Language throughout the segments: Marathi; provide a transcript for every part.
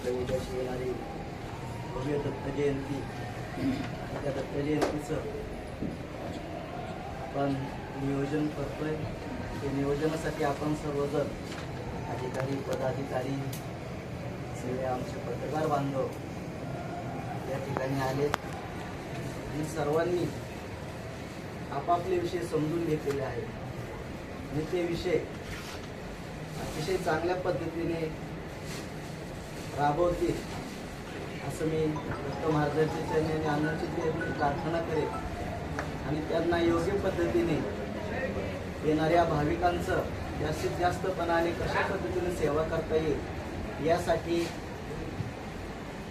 आपल्या उद्याची येणारी भव्य दत्त जयंती त्या दत्त जयंतीचं आपण नियोजन करतोय. ते नियोजनासाठी आपण सर्वजण अधिकारी पदाधिकारी सगळे आमचे पत्रकार बांधव या ठिकाणी आले आणि सर्वांनी आपापले विषय समजून घेतलेले आहेत. आणि ते विषय अतिशय चांगल्या पद्धतीने राबवतील असं मी दत्त महाराजांची त्यांनी आणि अन्नाची प्रार्थना करेन. आणि त्यांना योग्य पद्धतीने येणाऱ्या भाविकांचं जास्तीत जास्तपणाने कशा पद्धतीने सेवा करता येईल यासाठी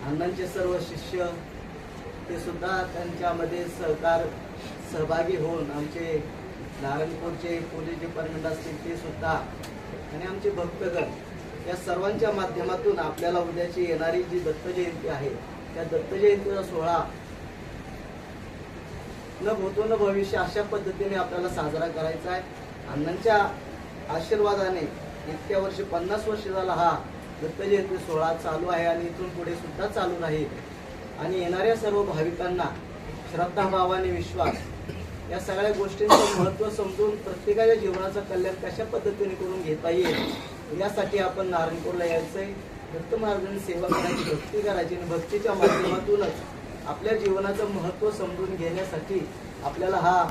अण्णांचे सर्व शिष्य ते सुद्धा त्यांच्यामध्ये सहकार सहभागी होऊन आमचे नारायणपूरचे पोलीस डिपार्टमेंट असतील ते सुद्धा आणि आमचे भक्तगण या सर्वांच्या माध्यमातून आपल्याला उद्याची येणारी जी दत्त जयंती आहे त्या दत्त जयंतीचा सोहळा न भूतो न भविष्य अशा पद्धतीने आपल्याला साजरा करायचा आहे. अण्णांच्या आशीर्वादाने इतक्या वर्षी पन्नास वर्ष झाला हा दत्तजयंती सोहळा चालू आहे आणि इथून पुढे सुद्धा चालू राहील. आणि येणाऱ्या सर्व भाविकांना श्रद्धाभावाने विश्वास या सगळ्या गोष्टींचं महत्त्व समजून प्रत्येकाच्या जीवनाचं कल्याण कशा पद्धतीने करून घेता येईल यासाठी आपण नारायणपूरला यायचंय. भक्त महाराजांनी सेवा करायची भक्ती करायची आणि भक्तीच्या माध्यमातूनच आपल्या जीवनाचं महत्त्व समजून घेण्यासाठी आपल्याला हा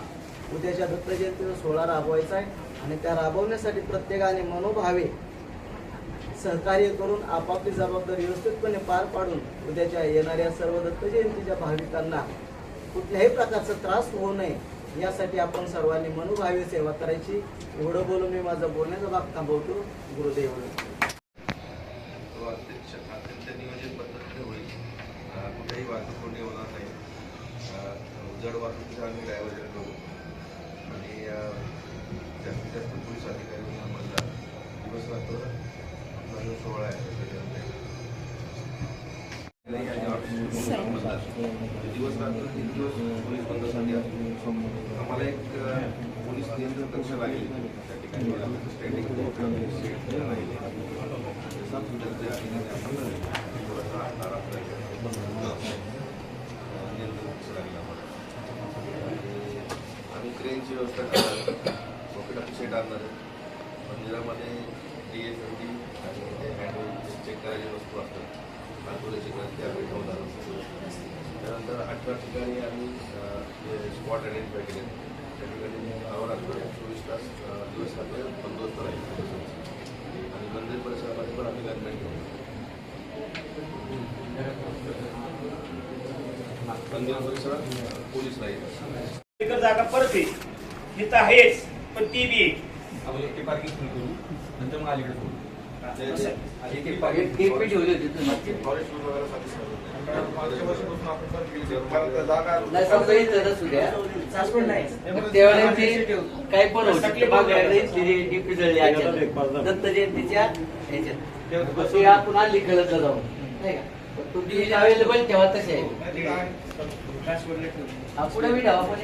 उद्याच्या दत्त जयंतीचा सोहळा राबवायचा आहे. आणि त्या राबवण्यासाठी प्रत्येकाने मनोभावे सहकार्य करून आपापली जबाबदारी व्यवस्थितपणे पार पाडून उद्याच्या येणाऱ्या सर्व दत्त जयंतीच्या भाविकांना कुठल्याही प्रकारचा त्रास होऊ नये. यासाठी आपण सर्वांनी मनोभावी सेवा करायची. एवढं बोलून मी माझं बोलण्याचा भाग थांबवतो. गुरुदेव हो, अत्यंत नियोजित पद्धतीने होईल. कुठेही वाहतूक कोणी होणार नाही. जड वाहतुकीचं आम्ही ड्रायव्हर करू असणार दिवस रात्र तीन दिवस पोलीस बंदोबस्तासाठी असतो आम्हाला एक पोलीस नियंत्रण कक्ष लागेल त्या ठिकाणी स्टँडिंग राहील हॉस्पिटलचे आणि आपण थोडासा आधार नियंत्रण कक्ष लागेल आम्हाला आम्ही क्रेनची व्यवस्था करणार पॉकेट सेट आणणार मंदिरामध्ये म्हणजे डी एस एम डी आणि ते चेक करायची वस्तू असतात. नागपूरचे त्यावेळी ठेवणार त्यानंतर अठरा ठिकाणी आम्ही स्पॉट आयडेंटिफाय केले. त्या ठिकाणी आवर असतो चोवीस तास दिवस रात्र बंदोबस्त राहील. आणि मंदिर परिसरामध्ये पण आम्ही गनमॅन ठेवू. मंदिर परिसरात पोलीस राहील. जागा परत आहे इथं आहेच पण ती बी आहे. आपण एक पार्किंग सुरू करू नंतर मग अलीकडे करू पण ते काही पण होऊ डीपी जळली दत्त जयंतीच्या ह्याच्यात. आली जाऊ नाही का? तुम्ही अवेलेबल तेव्हा तसे आहे. पुढे मी डावा पण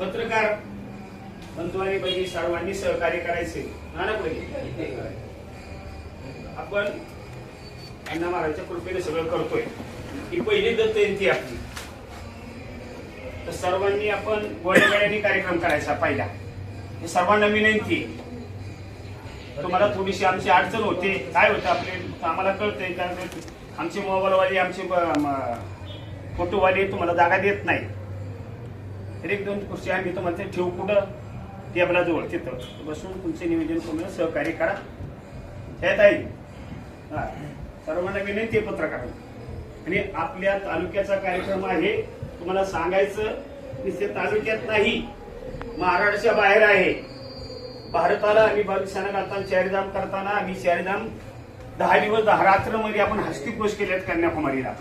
पत्रकार बंधुआनी बहिणी सर्वांनी सहकार्य करायचे. नानक आपण अण्णा महाराजच्या कृपेने सगळं करतोय. ही पहिली दत्त जयंती आपली. तर सर्वांनी आपण गोड्यागाड्याने कार्यक्रम करायचा पहिला. हे सर्वांना विनंती तुम्हाला थोडीशी आमची अडचण होते. काय होतं आपले? आम्हाला कळतंय. कारण आमचे मोबाईलवाले आमचे फोटोवाले तुम्हाला जागा देत नाही एक दोन खुर्ची आम्ही तुम्हाला ठेवू कुठं टेबलाजवळ तिथं बसून तुमचे निवेदन करून सहकार्य करा. त्यात ताई हा. सर्वांना विनंती पत्र पत्रकार आणि आपल्या तालुक्याचा कार्यक्रम आहे तुम्हाला सांगायचं नुसते तालुक्यात नाही महाराष्ट्राच्या बाहेर आहे. भारताला आम्ही भविष्यानं करताना चारिधाम करताना आम्ही चारिधाम दहा दिवस दहा रात्रमध्ये आपण हस्तिकोष केल्यात कन्याकुमारीला.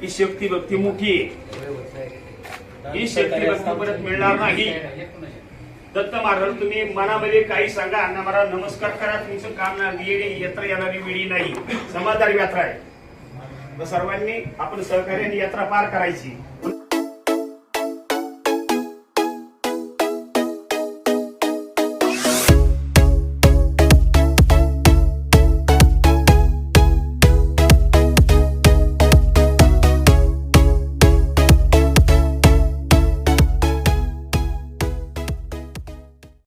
ही शक्ती भक्ती मोठी आहे. ही शक्ती भक्ती परत मिळणार नाही. दत्त महाराज तुम्ही मनामध्ये काही सांगा. अण्णा महाराज नमस्कार करा. तुमचं काम येणे यात्रा येणारी वेळी नाही. समाजदार यात्रा आहे. तर सर्वांनी आपण सहकार्याने यात्रा पार करायची.